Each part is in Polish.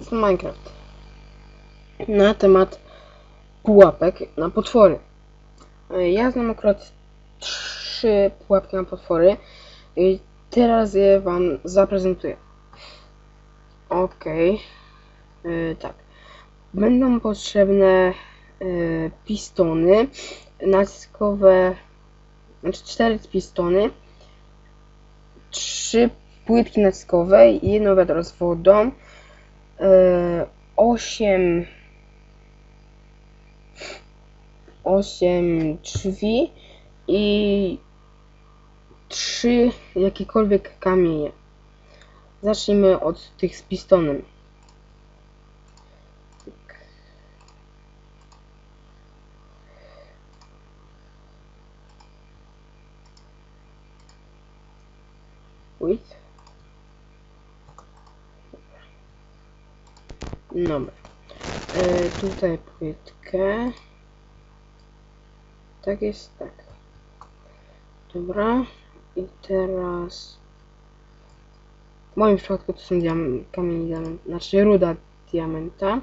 z Minecraft. Na temat pułapek na potwory. E, Ja znam akurat trzy pułapki na potwory i teraz je wam zaprezentuję. Okej. E, Tak. Będą potrzebne e, pistony naciskowe, znaczy cztery pistony, trzy płytki naciskowe, jedno wiadro z wodą, osiem osiem drzwi i trzy jakiekolwiek kamienie. Zacznijmy od tych z pistonem. Wait. Dobra. E, tutaj płytkę. Tak jest, tak. Dobra. I teraz... W moim przypadku to są diam kamienie diament, znaczy ruda diamenta.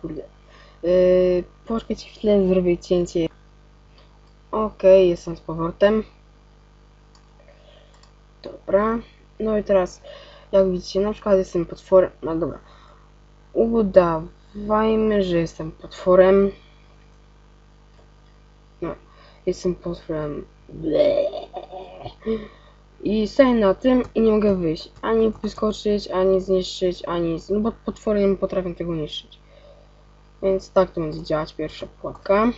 Kurde. Yy, poczekajcie chwilę, zrobię cięcie. Okej, jestem z powrotem. Dobra. No i teraz, jak widzicie, na przykład jestem potworem. No dobra. Udawajmy, że jestem potworem. No, jestem potworem. I stoję na tym i nie mogę wyjść. Ani wyskoczyć, ani zniszczyć, ani. No bo potwory nie potrafią tego niszczyć. Więc tak to będzie działać pierwsza pułapka.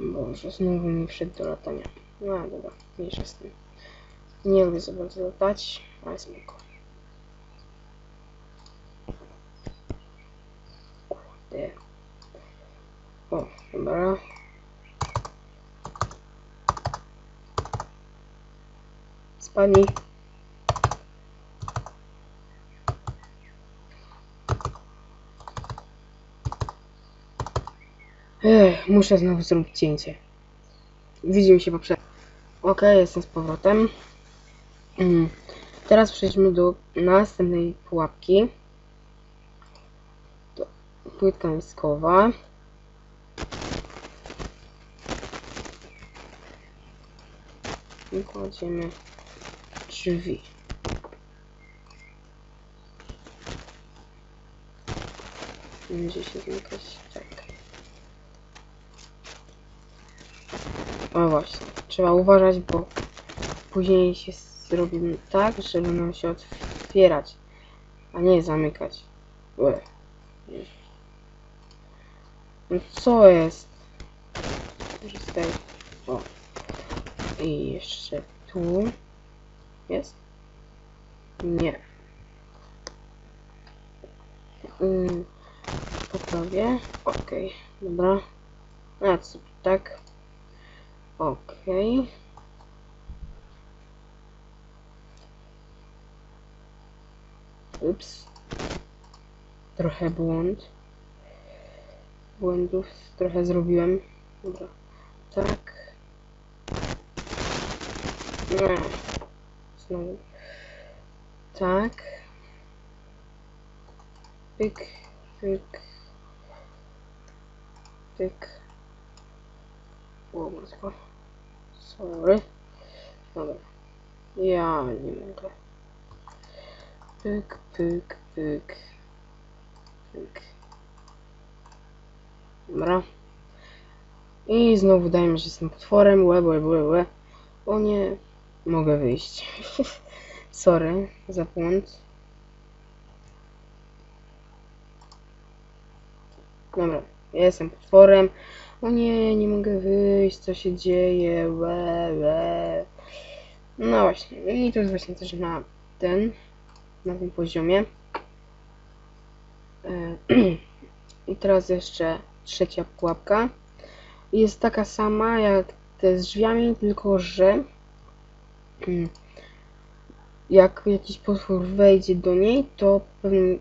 Boże, znowu mi wszedł do latania. No dobra, mniejsza z tym. Nie lubię za bardzo latać, ale spoko. Kurde. O, dobra. Spadnij. Ech, muszę znowu zrobić cięcie. Widzimy się poprzednio. Ok, jestem z powrotem. Mm. Teraz przejdźmy do następnej pułapki. To płytka miskowa. I kładziemy drzwi. Będzie się zamykać tak. O właśnie, trzeba uważać, bo później się zrobi tak, że będą się otwierać, a nie zamykać. Ue. No co jest? Tutaj. O. I jeszcze tu. Jest? Nie. Mm, poprawię. Okej, dobra. A co tak? Okej. Ups. Trochę błąd. Błędów trochę zrobiłem. Dobra. Tak. Nie. Znowu. Tak. Pyk, pyk. Pyk. O, matko. Sorry. Dobra. Ja nie mogę. Pyk, pyk, pyk. Pyk. Dobra. I znowu wydaje mi się, że jestem potworem. Łe, łe, łe, łe. O nie. Mogę wyjść. Sorry za błąd. Dobra. Ja jestem potworem. O nie, nie mogę wyjść, co się dzieje. No właśnie, i to jest właśnie też na ten, na tym poziomie. E, I teraz jeszcze trzecia pułapka. Jest taka sama jak te z drzwiami, tylko że mm, jak jakiś potwór wejdzie do niej, to w pewnym,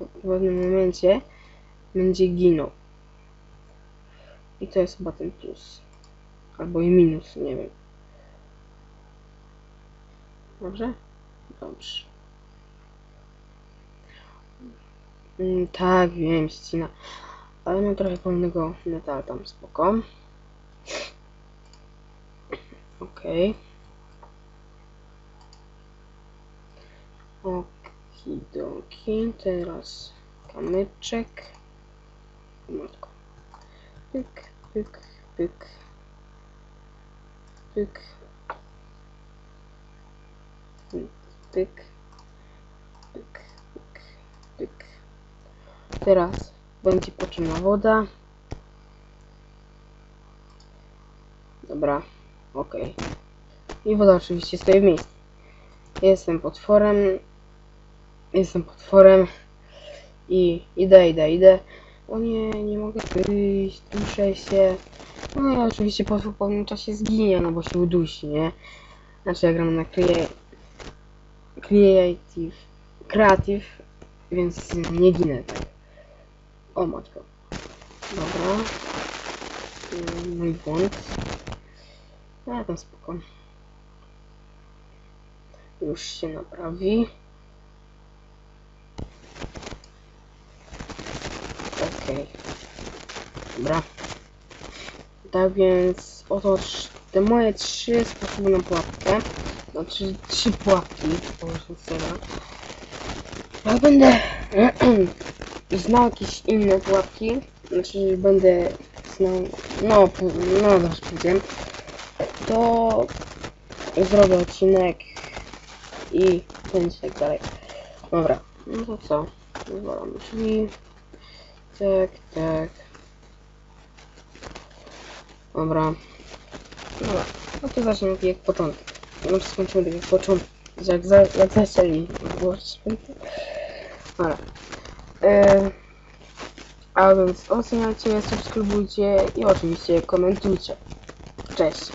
w pewnym momencie będzie ginął. I to jest chyba ten plus. Albo i minus, nie wiem. Dobrze? Dobrze. Mm, tak, wiem, ścina. Ale mam trochę wolnego metal tam, spoko. Okej. Okidoki, teraz kamyczek. Matko. Pyk, pyk, pyk. Pyk. Pyk, pyk. Pyk, pyk. Teraz będzie potrzebna woda. Dobra, okej. I woda oczywiście stoi w miejscu. Jestem potworem. Jestem potworem. I idę, idę, idę. O nie, nie mogę wyjść, duszę się. No i oczywiście po pewnym czasie zginie, no bo się udusi, nie? Znaczy ja gram na crea- Creative, Creative, więc nie ginę, tak. O matko. Dobra. Mój błąd. A tam spoko. Już się naprawi. Okej. Dobra. Tak więc oto te moje trzy sposoby na pułapkę. Znaczy trzy pułapki, powiedzmy sobie. Ja będę znał jakieś inne pułapki. Znaczy będę znał. No, no dobrze powiem. To zrobię odcinek i będzie tak dalej. Dobra, no to co? Wywalam drzwi. Tak, tak. Dobra. Dobra, no to zacznijmy jak początek. Może skończymy tak jak początek. Jak, za, jak zaczęli. Dobra. E, a więc oceniajcie, subskrybujcie i oczywiście komentujcie. Cześć.